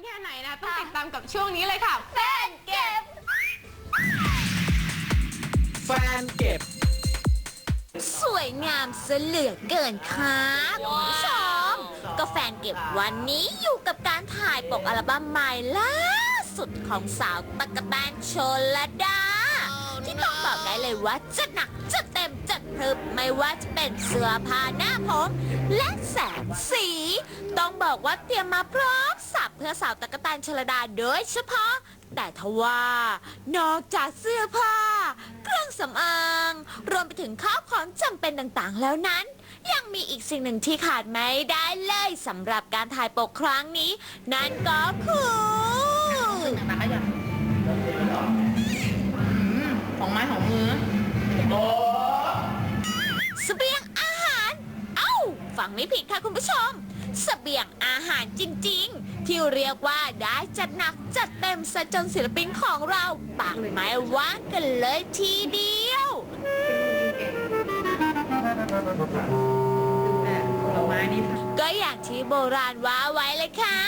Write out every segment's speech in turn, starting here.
แค่ไหนนะ ต้องติดตามกับช่วงนี้เลยค่ะ แฟนเก็บ แฟนเก็บ สวยงามเสยเหลือเกินค่ะคุณผู้ชมก็แฟนเก็บวันนี้อยู่กับการถ่ายปกอัลบั้มใหม่ล่าสุดของสาวตะกะแตนชนลดา ที่ต้องบอกได้เลยว่าจะหนักจะเต็มจัดพรึบไม่ว่าจะเป็นเสื้อผ้าหน้าผม และแสงสี ต้องบอกว่าเตรียมมาพร้อม สับเพื่อสาวตะกะแตนชลดาโดยเฉพาะ แต่ทว่า นอกจากเสื้อผ้า เครื่องสำอาง รวมไปถึงข้าวของจำเป็นต่างๆ แล้วนั้น ยังมีอีกสิ่งหนึ่งที่ขาดไม่ได้เลยสำหรับการถ่ายปกครั้งนี้ นั่นก็คือมาขยับของไม้ของมือ เสบียงอาหาร เอ้า ฟังไม่ผิดค่ะคุณผู้ชม เสบียงอาหารจริงๆ ที่เรียกว่าได้จัดหนักจัดเต็มซะจนศิลปินของเราปากไม้ว่างกันเลยทีเดียว ผลไม้นี่ก็อย่างที่โบราณว่าไว้เลยค่ะ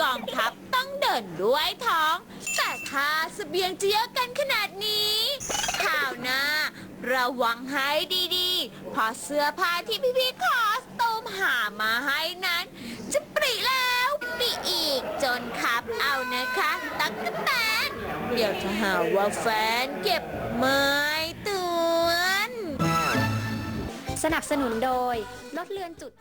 กองทัพต้องเดินด้วยท้อง แต่ถ้าเสบียงจะเยอะกันขนาดนี้ข่าวหน้าระวังให้ดีๆเพอเสื้อผ้าที่พี่ๆคอสตูมหามา นคับเอานะคะตักกะแตนเดี๋ยวจะหาว่าแฟนเก็บไม้เตือน สนับสนุนโดยลดเลือนจุด